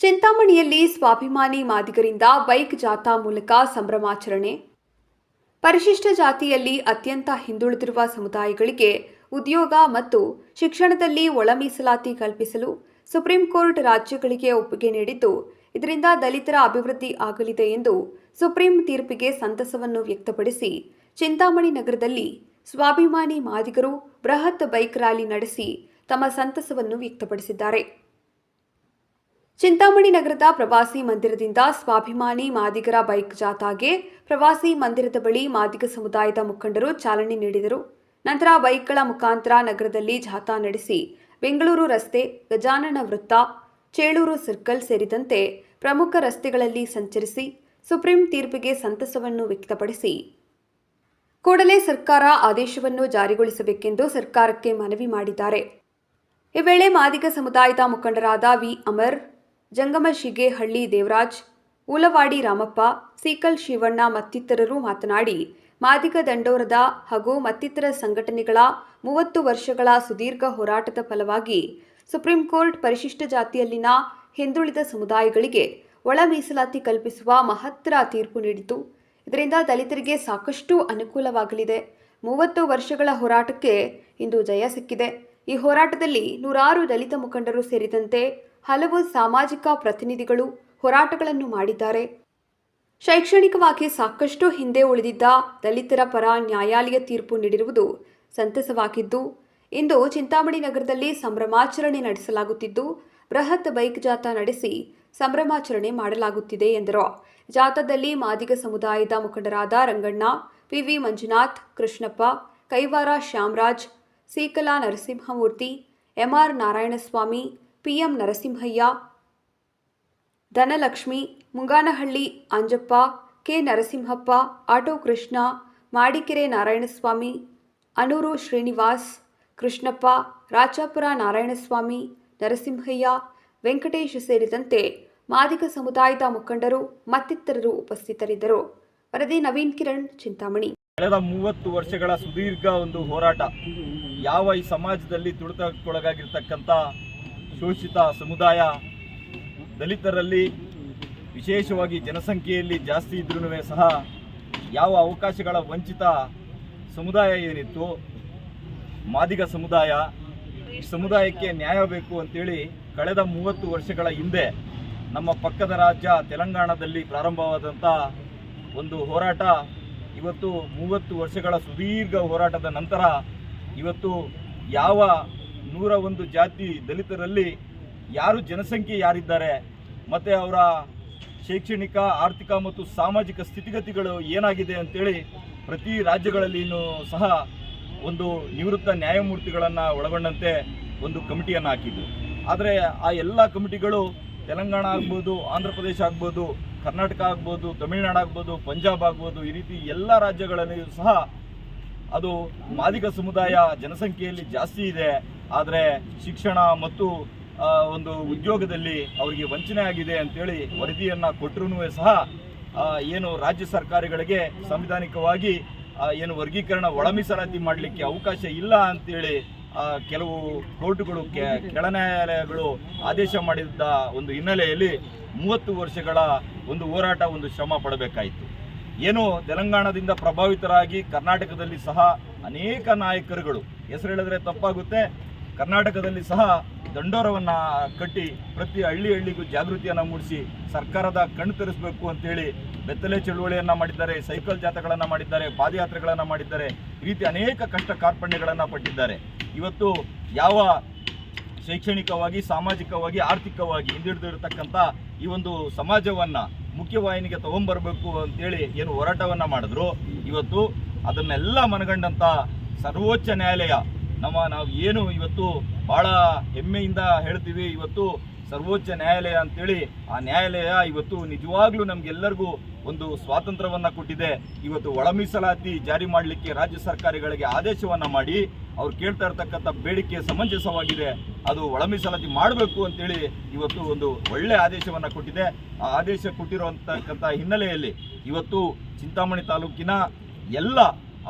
ಚಿಂತಾಮಣಿಯಲ್ಲಿ ಸ್ವಾಭಿಮಾನಿ ಮಾದಿಗರಿಂದ ಬೈಕ್ ಜಾಥಾ ಮೂಲಕ ಸಂಭ್ರಮಾಚರಣೆ. ಪರಿಶಿಷ್ಟ ಜಾತಿಯಲ್ಲಿ ಅತ್ಯಂತ ಹಿಂದುಳಿದಿರುವ ಸಮುದಾಯಗಳಿಗೆ ಉದ್ಯೋಗ ಮತ್ತು ಶಿಕ್ಷಣದಲ್ಲಿ ಒಳ ಮೀಸಲಾತಿ ಕಲ್ಪಿಸಲು ಸುಪ್ರೀಂ ಕೋರ್ಟ್ ರಾಜ್ಯಗಳಿಗೆ ಒಪ್ಪಿಗೆ ನೀಡಿದ್ದು, ಇದರಿಂದ ದಲಿತರ ಅಭಿವೃದ್ಧಿ ಆಗಲಿದೆ ಎಂದು ಸುಪ್ರೀಂ ತೀರ್ಪಿಗೆ ಸಂತಸವನ್ನು ವ್ಯಕ್ತಪಡಿಸಿ ಚಿಂತಾಮಣಿ ನಗರದಲ್ಲಿ ಸ್ವಾಭಿಮಾನಿ ಮಾದಿಗರು ಬೃಹತ್ ಬೈಕ್ ರ್ಯಾಲಿ ನಡೆಸಿ ತಮ್ಮ ಸಂತಸವನ್ನು ವ್ಯಕ್ತಪಡಿಸಿದ್ದಾರೆ. ಚಿಂತಾಮಣಿ ನಗರದ ಪ್ರವಾಸಿ ಮಂದಿರದಿಂದ ಸ್ವಾಭಿಮಾನಿ ಮಾದಿಗರ ಬೈಕ್ ಜಾಥಾಗೆ ಪ್ರವಾಸಿ ಮಂದಿರದ ಬಳಿ ಮಾದಿಗ ಸಮುದಾಯದ ಮುಖಂಡರು ಚಾಲನೆ ನೀಡಿದರು. ನಂತರ ಬೈಕ್ಗಳ ಮುಖಾಂತರ ನಗರದಲ್ಲಿ ಜಾಥಾ ನಡೆಸಿ ಬೆಂಗಳೂರು ರಸ್ತೆ, ಗಜಾನನ ವೃತ್ತ, ಚೇಳೂರು ಸರ್ಕಲ್ ಸೇರಿದಂತೆ ಪ್ರಮುಖ ರಸ್ತೆಗಳಲ್ಲಿ ಸಂಚರಿಸಿ ಸುಪ್ರೀಂ ತೀರ್ಪಿಗೆ ಸಂತಸವನ್ನು ವ್ಯಕ್ತಪಡಿಸಿ. ಕೂಡಲೇ ಸರ್ಕಾರ ಆದೇಶವನ್ನು ಜಾರಿಗೊಳಿಸಬೇಕೆಂದು ಸರ್ಕಾರಕ್ಕೆ ಮನವಿ ಮಾಡಿದ್ದಾರೆ. ಈ ವೇಳೆ ಮಾದಿಗ ಸಮುದಾಯದ ಮುಖಂಡರಾದ ವಿ. ಅಮರ್ ಜಂಗಮ ಶಿಗೇಹಳ್ಳಿ ದೇವರಾಜ್ ಉಲವಾಡಿ ರಾಮಪ್ಪ, ಸೀಕಲ್ ಶಿವಣ್ಣ ಮತ್ತಿತರರು ಮಾತನಾಡಿ, ಮಾದಿಗ ದಂಡೋರದ ಹಾಗೂ ಮತ್ತಿತರ ಸಂಘಟನೆಗಳ ಮೂವತ್ತು ವರ್ಷಗಳ ಸುದೀರ್ಘ ಹೋರಾಟದ ಫಲವಾಗಿ ಸುಪ್ರೀಂ ಕೋರ್ಟ್ ಪರಿಶಿಷ್ಟ ಜಾತಿಯಲ್ಲಿನ ಹಿಂದುಳಿದ ಸಮುದಾಯಗಳಿಗೆ ಒಳ ಮೀಸಲಾತಿ ಕಲ್ಪಿಸುವ ಮಹತ್ತರ ತೀರ್ಪು ನೀಡಿತು ಇದರಿಂದ ದಲಿತರಿಗೆ ಸಾಕಷ್ಟು ಅನುಕೂಲವಾಗಲಿದೆ. ಮೂವತ್ತು ವರ್ಷಗಳ ಹೋರಾಟಕ್ಕೆ ಇಂದು ಜಯ ಸಿಕ್ಕಿದೆ. ಈ ಹೋರಾಟದಲ್ಲಿ ನೂರಾರು ದಲಿತ ಮುಖಂಡರು ಸೇರಿದಂತೆ ಹಲವು ಸಾಮಾಜಿಕ ಪ್ರತಿನಿಧಿಗಳು ಹೋರಾಟಗಳನ್ನು ಮಾಡಿದ್ದಾರೆ. ಶೈಕ್ಷಣಿಕವಾಗಿ ಸಾಕಷ್ಟು ಹಿಂದೆ ಉಳಿದಿದ್ದ ದಲಿತರ ಪರ ನ್ಯಾಯಾಲಯ ತೀರ್ಪು ನೀಡಿರುವುದು ಸಂತಸವಾಗಿದ್ದು, ಇಂದು ಚಿಂತಾಮಣಿ ನಗರದಲ್ಲಿ ಸಂಭ್ರಮಾಚರಣೆ ನಡೆಸಲಾಗುತ್ತಿದ್ದು, ಬೃಹತ್ ಬೈಕ್ ಜಾಥಾ ನಡೆಸಿ ಸಂಭ್ರಮಾಚರಣೆ ಮಾಡಲಾಗುತ್ತಿದೆ ಎಂದರು. ಜಾಥಾದಲ್ಲಿ ಮಾದಿಗ ಸಮುದಾಯದ ಮುಖಂಡರಾದ Ranganna, P V Manjunath, Krishnappa, Kaivara Shyamraj, Seekala Narasimhamurthy, M R Narayanaswamy P M Narasimhaiah, Dhanalakshmi, Munganahalli Anjappa, K Narasimhappa, auto Krishna, Madikere Narayanaswamy, Anur Srinivas, Krishnappa Rachapura Narayanaswamy, Narasimhaiah, Venkatesh ಸೇರಿದಂತೆ ಮಾದಿಗ ಸಮುದಾಯದ ಮುಖಂಡರು ಮತ್ತಿತರರು ಉಪಸ್ಥಿತರಿದ್ದರು. ವರದಿ ನವೀನ್ ಕಿರಣ್, ಚಿಂತಾಮಣಿ. ಕಳೆದ ಮೂವತ್ತು ವರ್ಷಗಳ ಸುದೀರ್ಘ ಒಂದು ಹೋರಾಟ. ಯಾವ ಈ ಸಮಾಜದಲ್ಲಿ ತುಳಿತಕ್ಕೊಳಗಾಗಿರ್ತಕ್ಕಂಥ ಶೋಷಿತ ಸಮುದಾಯ ದಲಿತರಲ್ಲಿ ವಿಶೇಷವಾಗಿ ಜನಸಂಖ್ಯೆಯಲ್ಲಿ ಜಾಸ್ತಿ ಇದ್ರೂ ಸಹ ಯಾವ ಅವಕಾಶಗಳ ವಂಚಿತ ಸಮುದಾಯ ಏನಿತ್ತು, ಮಾದಿಗ ಸಮುದಾಯ ಸಮುದಾಯಕ್ಕೆ ನ್ಯಾಯ ಬೇಕು ಅಂತೇಳಿ ಕಳೆದ ಮೂವತ್ತು ವರ್ಷಗಳ ಹಿಂದೆ ನಮ್ಮ ಪಕ್ಕದ ರಾಜ್ಯ ತೆಲಂಗಾಣದಲ್ಲಿ ಪ್ರಾರಂಭವಾದಂಥ ಒಂದು ಹೋರಾಟ, ಇವತ್ತು ಮೂವತ್ತು ವರ್ಷಗಳ ಸುದೀರ್ಘ ಹೋರಾಟದ ನಂತರ ಇವತ್ತು ಯಾವ ನೂರ ಒಂದು ಜಾತಿ ದಲಿತರಲ್ಲಿ ಯಾರು ಜನಸಂಖ್ಯೆ ಯಾರಿದ್ದಾರೆ, ಮತ್ತು ಅವರ ಶೈಕ್ಷಣಿಕ, ಆರ್ಥಿಕ ಮತ್ತು ಸಾಮಾಜಿಕ ಸ್ಥಿತಿಗತಿಗಳು ಏನಾಗಿದೆ ಅಂತೇಳಿ ಪ್ರತಿ ರಾಜ್ಯಗಳಲ್ಲಿಯೂ ಸಹ ಒಂದು ನಿವೃತ್ತ ನ್ಯಾಯಮೂರ್ತಿಗಳನ್ನು ಒಳಗೊಂಡಂತೆ ಒಂದು ಕಮಿಟಿಯನ್ನು ಹಾಕಿದ್ದು ಆದರೆ ಆ ಎಲ್ಲ ಕಮಿಟಿಗಳು ತೆಲಂಗಾಣ ಆಗ್ಬೋದು, ಆಂಧ್ರ ಪ್ರದೇಶ ಆಗ್ಬೋದು, ಕರ್ನಾಟಕ ಆಗ್ಬೋದು, ತಮಿಳುನಾಡು ಆಗ್ಬೋದು, ಪಂಜಾಬ್ ಆಗ್ಬೋದು, ಈ ರೀತಿ ಎಲ್ಲ ರಾಜ್ಯಗಳಲ್ಲಿಯೂ ಸಹ ಅದು ಮಾದಿಗ ಸಮುದಾಯ ಜನಸಂಖ್ಯೆಯಲ್ಲಿ ಜಾಸ್ತಿ ಇದೆ. ಆದರೆ ಶಿಕ್ಷಣ ಮತ್ತು ಒಂದು ಉದ್ಯೋಗದಲ್ಲಿ ಅವರಿಗೆ ವಂಚನೆ ಆಗಿದೆ ಅಂತೇಳಿ ವರದಿಯನ್ನು ಕೊಟ್ಟರೂ ಸಹ ಏನು ರಾಜ್ಯ ಸರ್ಕಾರಗಳಿಗೆ ಸಂವಿಧಾನಿಕವಾಗಿ ಏನು ವರ್ಗೀಕರಣ ಒಳ ಮೀಸಲಾತಿ ಮಾಡಲಿಕ್ಕೆ ಅವಕಾಶ ಇಲ್ಲ ಅಂತೇಳಿ ಕೆಲವು ಕೋರ್ಟುಗಳು ಕೆಳ ನ್ಯಾಯಾಲಯಗಳು ಆದೇಶ ಮಾಡಿದ್ದ ಒಂದು ಹಿನ್ನೆಲೆಯಲ್ಲಿ ಮೂವತ್ತು ವರ್ಷಗಳ ಒಂದು ಹೋರಾಟ, ಒಂದು ಶ್ರಮ ಪಡಬೇಕಾಯಿತು. ಏನು ತೆಲಂಗಾಣದಿಂದ ಪ್ರಭಾವಿತರಾಗಿ ಕರ್ನಾಟಕದಲ್ಲಿ ಸಹ ಅನೇಕ ನಾಯಕರುಗಳು, ಹೆಸರು ಹೇಳಿದ್ರೆ ತಪ್ಪಾಗುತ್ತೆ ಕರ್ನಾಟಕದಲ್ಲಿ ಸಹ ದಂಡೋರವನ್ನು ಕಟ್ಟಿ ಪ್ರತಿ ಹಳ್ಳಿ ಹಳ್ಳಿಗೂ ಜಾಗೃತಿಯನ್ನು ಮೂಡಿಸಿ ಸರ್ಕಾರದ ಕಣ್ಣು ತರಿಸಬೇಕು ಅಂತೇಳಿ ಬೆತ್ತಲೆ ಚಳುವಳಿಯನ್ನು ಮಾಡಿದ್ದಾರೆ, ಸೈಕಲ್ ಜಾಥಾಗಳನ್ನು ಮಾಡಿದ್ದಾರೆ, ಪಾದಯಾತ್ರೆಗಳನ್ನು ಮಾಡಿದ್ದಾರೆ, ಈ ರೀತಿ ಅನೇಕ ಕಷ್ಟ ಕಾರ್ಪಣ್ಯಗಳನ್ನು ಪಟ್ಟಿದ್ದಾರೆ. ಇವತ್ತು ಯಾವ ಶೈಕ್ಷಣಿಕವಾಗಿ, ಸಾಮಾಜಿಕವಾಗಿ, ಆರ್ಥಿಕವಾಗಿ ಹಿಂದುಳಿದಿರತಕ್ಕಂಥ ಈ ಒಂದು ಸಮಾಜವನ್ನ ಮುಖ್ಯವಾಹಿನಿಗೆ ತಗೊಂಬರಬೇಕು ಅಂತೇಳಿ ಏನು ಹೋರಾಟವನ್ನು ಮಾಡಿದ್ರು. ಇವತ್ತು ಅದನ್ನೆಲ್ಲ ಮನಗಂಡಂತ ಸರ್ವೋಚ್ಚ ನ್ಯಾಯಾಲಯ ನಮ್ಮ ನಾವು ಏನು ಇವತ್ತು ಬಹಳ ಹೆಮ್ಮೆಯಿಂದ ಹೇಳ್ತೀವಿ, ಇವತ್ತು ಸರ್ವೋಚ್ಚ ನ್ಯಾಯಾಲಯ ಅಂತೇಳಿ ಆ ನ್ಯಾಯಾಲಯ ಇವತ್ತು ನಿಜವಾಗ್ಲೂ ನಮ್ಗೆಲ್ಲರಿಗೂ ಒಂದು ಸ್ವಾತಂತ್ರ್ಯವನ್ನ ಕೊಟ್ಟಿದೆ. ಇವತ್ತು ಒಳ ಮೀಸಲಾತಿ ಜಾರಿ ಮಾಡಲಿಕ್ಕೆ ರಾಜ್ಯ ಸರ್ಕಾರಗಳಿಗೆ ಆದೇಶವನ್ನ ಮಾಡಿ, ಅವ್ರು ಕೇಳ್ತಾ ಇರ್ತಕ್ಕಂಥ ಬೇಡಿಕೆ ಸಮಂಜಸವಾಗಿದೆ. ಅದು ಒಳ ಮೀಸಲಾತಿ ಮಾಡಬೇಕು ಅಂತೇಳಿ ಇವತ್ತು ಒಂದು ಒಳ್ಳೆ ಆದೇಶವನ್ನ ಕೊಟ್ಟಿದೆ. ಆ ಆದೇಶ ಕೊಟ್ಟಿರುವಂತಕ್ಕಂಥ ಹಿನ್ನೆಲೆಯಲ್ಲಿ ಇವತ್ತು ಚಿಂತಾಮಣಿ ತಾಲೂಕಿನ ಎಲ್ಲ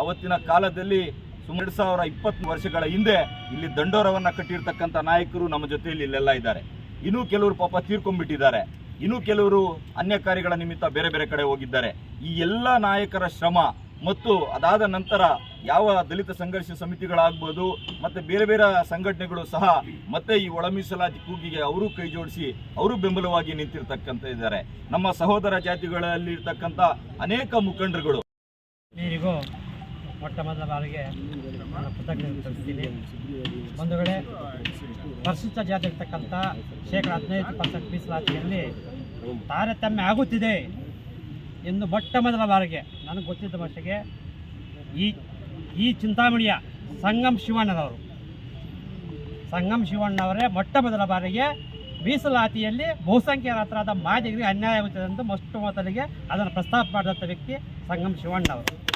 ಅವತ್ತಿನ ಕಾಲದಲ್ಲಿ ಸುಮಾರು ಸಾವಿರ ಇಪ್ಪತ್ತು ವರ್ಷಗಳ ಹಿಂದೆ ಇಲ್ಲಿ ದಂಡೋರವನ್ನ ಕಟ್ಟಿರ್ತಕ್ಕಂಥ ನಾಯಕರು ನಮ್ಮ ಜೊತೆಯಲ್ಲಿ ಇಲ್ಲೆಲ್ಲ ಇದ್ದಾರೆ. ಇನ್ನೂ ಕೆಲವರು ಪಾಪ ತೀರ್ಕೊಂಡ್ಬಿಟ್ಟಿದ್ದಾರೆ. ಇನ್ನೂ ಕೆಲವರು ಅನ್ಯ ಕಾರ್ಯಗಳ ನಿಮಿತ್ತ ಬೇರೆ ಬೇರೆ ಕಡೆ ಹೋಗಿದ್ದಾರೆ. ಈ ಎಲ್ಲ ನಾಯಕರ ಶ್ರಮ ಮತ್ತು ಅದಾದ ನಂತರ ಯಾವ ದಲಿತ ಸಂಘರ್ಷ ಸಮಿತಿಗಳಾಗ್ಬೋದು ಮತ್ತೆ ಬೇರೆ ಬೇರೆ ಸಂಘಟನೆಗಳು ಸಹ ಮತ್ತೆ ಈ ಒಳಮೀಸಲಾತಿ ಕೂಗಿಗೆ ಅವರು ಕೈ ಜೋಡಿಸಿ ಅವರು ಬೆಂಬಲವಾಗಿ ನಿಂತಿರ್ತಕ್ಕಂಥ ಇದ್ದಾರೆ. ನಮ್ಮ ಸಹೋದರ ಜಾತಿಗಳಲ್ಲಿ ಇರ್ತಕ್ಕಂಥ ಅನೇಕ ಮುಖಂಡರುಗಳು. ಮೊಟ್ಟ ಮೊದಲ ಬಾರಿಗೆ ನಾನು ಕೃತಜ್ಞತೆ ಒಂದು ವೇಳೆ ಪರಿಶಿಷ್ಟ ಜಾತಿ ಇರ್ತಕ್ಕಂಥ ಶೇಕಡ ಹದಿನೈದು ಪರ್ಸೆಂಟ್ ಮೀಸಲಾತಿಯಲ್ಲಿ ತಾರತಮ್ಯ ಆಗುತ್ತಿದೆ ಎಂದು ಮೊಟ್ಟ ಮೊದಲ ಬಾರಿಗೆ ನನಗೆ ಗೊತ್ತಿದ್ದ ಮಟ್ಟಿಗೆ ಈ ಈ ಚಿಂತಾಮಣಿಯ ಸಂಗಮ್ ಶಿವಣ್ಣನವರು. ಸಂಗಮ್ ಶಿವಣ್ಣವರೇ ಮೊಟ್ಟ ಮೊದಲ ಬಾರಿಗೆ ಮೀಸಲಾತಿಯಲ್ಲಿ ಬಹುಸಂಖ್ಯಾತರಾದ ಮಾದಿಗರಿಗೆ ಅನ್ಯಾಯ ಆಗುತ್ತದೆ ಎಂದು ಮೊಟ್ಟ ಮೊದಲಿಗೆ ಅದನ್ನು ಪ್ರಸ್ತಾಪ ಮಾಡಿದಂಥ ವ್ಯಕ್ತಿ ಸಂಗಮ್ ಶಿವಣ್ಣವರು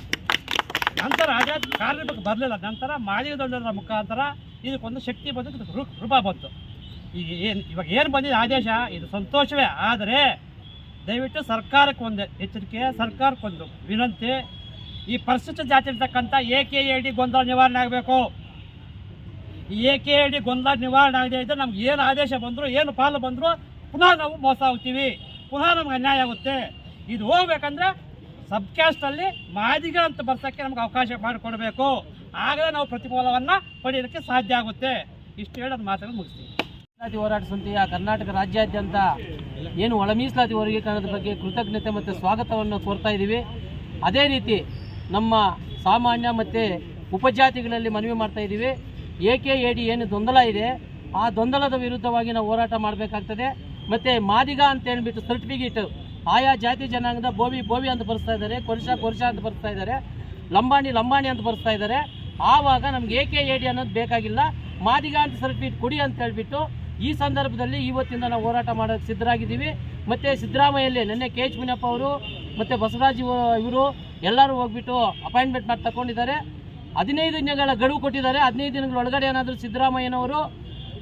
ನಂತರ ಆಗ ಕಾರ್ಮಿಕ ಬರಲಿಲ್ಲ. ನಂತರ ಮಾದಿಗ ದೊಡ್ಡರ ಮುಖಾಂತರ ಇದಕ್ಕೊಂದು ಶಕ್ತಿ ಬಂದು ರೂಪ ಬಂತು. ಈಗ ಏನು, ಇವಾಗ ಏನು ಬಂದಿದೆ ಆದೇಶ? ಇದು ಸಂತೋಷವೇ. ಆದರೆ ದಯವಿಟ್ಟು ಸರ್ಕಾರಕ್ಕೆ ಒಂದು ಎಚ್ಚರಿಕೆ, ಸರ್ಕಾರಕ್ಕೊಂದು ವಿನಂತಿ. ಈ ಪರಿಶಿಷ್ಟ ಜಾತಿ ಇರ್ತಕ್ಕಂಥ ಎ ಕೆ ಎ ಡಿ ಗೊಂದಲ ನಿವಾರಣೆ ಆಗಬೇಕು. ಎ ಕೆ ಎ ಡಿ ಗೊಂದಲ ನಿವಾರಣೆ ಆಗದೆ ಇದ್ದರೆ ನಮ್ಗೆ ಏನು ಆದೇಶ ಬಂದರೂ, ಏನು ಪಾಲು ಬಂದರೂ ಪುನಃ ನಾವು ಮೋಸ ಆಗ್ತೀವಿ. ಪುನಃ ನಮ್ಗೆ ಅನ್ಯಾಯ ಆಗುತ್ತೆ. ಇದು ಹೋಗ್ಬೇಕಂದ್ರೆ ಸಬ್ ಕ್ಯಾಸ್ಟಲ್ಲಿ ಮಾದಿಗ ಅಂತ ಬರ್ಸೋಕ್ಕೆ ನಮ್ಗೆ ಅವಕಾಶ ಮಾಡಿಕೊಡ್ಬೇಕು. ಆಗಲೇ ನಾವು ಪ್ರತಿಫಲವನ್ನು ಪಡೆಯೋದಕ್ಕೆ ಸಾಧ್ಯ ಆಗುತ್ತೆ. ಇಷ್ಟು ಹೇಳಿ ಅದು ಮಾತನ್ನು ಮುಗಿಸ್ತೀವಿ ಮೀಸಲಾತಿ ಹೋರಾಟ ಸಮಿತಿಯ ಕರ್ನಾಟಕ ರಾಜ್ಯಾದ್ಯಂತ ಏನು ಒಳ ಮೀಸಲಾತಿ ವರ್ಗೀಕರಣದ ಬಗ್ಗೆ ಕೃತಜ್ಞತೆ ಮತ್ತು ಸ್ವಾಗತವನ್ನು ಕೋರ್ತಾ ಇದ್ದೀವಿ. ಅದೇ ರೀತಿ ನಮ್ಮ ಸಾಮಾನ್ಯ ಮತ್ತು ಉಪಜಾತಿಗಳಲ್ಲಿ ಮನವಿ ಮಾಡ್ತಾ ಇದ್ದೀವಿ. ಎ ಕೆ ಎ ಡಿ ಏನು ದೊಂದಲ ಇದೆ. ಆ ದೊಂದಲದ ವಿರುದ್ಧವಾಗಿ ನಾವು ಹೋರಾಟ ಮಾಡಬೇಕಾಗ್ತದೆ. ಮತ್ತು ಮಾದಿಗ ಅಂತ ಹೇಳ್ಬಿಟ್ಟು ಸರ್ಟಿಫಿಕೇಟ್ ಆಯಾ ಜಾತಿ ಜನಾಂಗದ ಬೋವಿ ಬೋವಿ ಅಂತ ಬರ್ಸ್ತಾ ಇದ್ದಾರೆ, ಕೊರ್ಷ ಕೊರ್ಷ ಅಂತ ಬರ್ಸ್ತಾ ಇದ್ದಾರೆ, ಲಂಬಾಣಿ ಲಂಬಾಣಿ ಅಂತ ಬರ್ಸ್ತಾ ಇದ್ದಾರೆ. ಆವಾಗ ನಮ್ಗೆ ಎ ಕೆ ಎ ಡಿ ಅನ್ನೋದು ಬೇಕಾಗಿಲ್ಲ. ಮಾದಿಗ ಅಂತ ಸರ್ಟಿಫಿಕೇಟ್ ಕೊಡಿ ಅಂತ ಹೇಳ್ಬಿಟ್ಟು ಈ ಸಂದರ್ಭದಲ್ಲಿ ಇವತ್ತಿಂದ ನಾವು ಹೋರಾಟ ಮಾಡೋಕ್ಕೆ ಸಿದ್ಧರಾಗಿದ್ದೀವಿ. ಮತ್ತು ಸಿದ್ದರಾಮಯ್ಯಲ್ಲಿ ನಿನ್ನೆ ಕೆ ಎಚ್ ಮುನಿಯಪ್ಪ ಅವರು, ಮತ್ತು ಬಸವರಾಜ್ ಇವರು ಎಲ್ಲರೂ ಹೋಗ್ಬಿಟ್ಟು ಅಪಾಯಿಂಟ್ಮೆಂಟ್ ಮಾಡಿ ತಗೊಂಡಿದ್ದಾರೆ ಹದಿನೈದು ದಿನಗಳ ಗಡುವು ಕೊಟ್ಟಿದ್ದಾರೆ. ಹದಿನೈದು ದಿನಗಳ ಒಳಗಡೆ ಏನಾದರೂ ಸಿದ್ದರಾಮಯ್ಯನವರು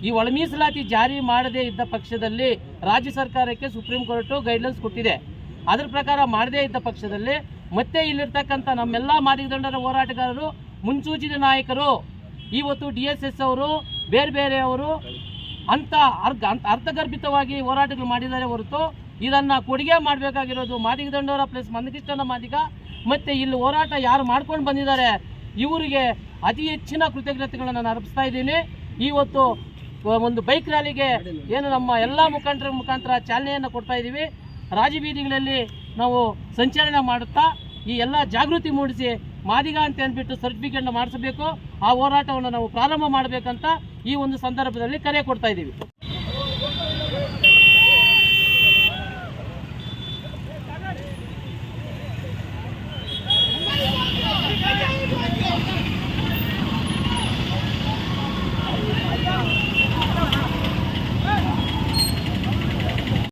ಈ ಒಳ ಮೀಸಲಾತಿ ಜಾರಿ ಮಾಡದೇ ಇದ್ದ ಪಕ್ಷದಲ್ಲಿ ರಾಜ್ಯ ಸರ್ಕಾರಕ್ಕೆ ಸುಪ್ರೀಂ ಕೋರ್ಟು ಗೈಡ್ಲೈನ್ಸ್ ಕೊಟ್ಟಿದೆ. ಅದರ ಪ್ರಕಾರ ಮಾಡದೇ ಇದ್ದ ಪಕ್ಷದಲ್ಲಿ ಮತ್ತೆ ಇಲ್ಲಿರ್ತಕ್ಕಂಥ ನಮ್ಮೆಲ್ಲ ಮಾದಿಗದಂಡರ ಹೋರಾಟಗಾರರು, ಮುನ್ಸೂಚಿತ ನಾಯಕರು ಇವತ್ತು ಡಿ ಎಸ್ ಎಸ್ ಅವರು, ಬೇರೆ ಬೇರೆಯವರು ಅಂತ ಅರ್ಧ ಅರ್ಥಗರ್ಭಿತವಾಗಿ ಹೋರಾಟಗಳು ಮಾಡಿದ್ದಾರೆ ಹೊರತು ಇದನ್ನು ಕೊಡುಗೆ ಮಾಡಬೇಕಾಗಿರೋದು ಮಾದಿಗ ದಂಡೋರ ಪ್ಲಸ್ ಮಂದಕೃಷ್ಣನ ಮಾದಿಗ. ಮತ್ತು ಇಲ್ಲಿ ಹೋರಾಟ ಯಾರು ಮಾಡ್ಕೊಂಡು ಬಂದಿದ್ದಾರೆ, ಇವರಿಗೆ ಅತಿ ಹೆಚ್ಚಿನ ಕೃತಜ್ಞತೆಗಳನ್ನು ನಾನು ಅರ್ಪಿಸ್ತಾ ಇದ್ದೀನಿ. ಇವತ್ತು ಒಂದು ಬೈಕ್ ರ್ಯಾಲಿಗೆ ಏನು ನಮ್ಮ ಎಲ್ಲ ಮುಖಂಡರ ಮುಖಾಂತರ ಚಾಲನೆಯನ್ನು ಕೊಡ್ತಾ ಇದ್ದೀವಿ ರಾಜಬೀದಿಗಳಲ್ಲಿ ನಾವು ಸಂಚಲನ ಮಾಡುತ್ತಾ, ಈ ಎಲ್ಲ ಜಾಗೃತಿ ಮೂಡಿಸಿ ಮಾದಿಗ ಅಂತ ಅಂದ್ಬಿಟ್ಟು ಸರ್ಟಿಫಿಕೇಟ್ನ ಮಾಡಿಸಬೇಕು. ಆ ಹೋರಾಟವನ್ನು ನಾವು ಪ್ರಾರಂಭ ಮಾಡಬೇಕಂತ ಈ ಒಂದು ಸಂದರ್ಭದಲ್ಲಿ ಕರೆ ಕೊಡ್ತಾ ಇದ್ದೀವಿ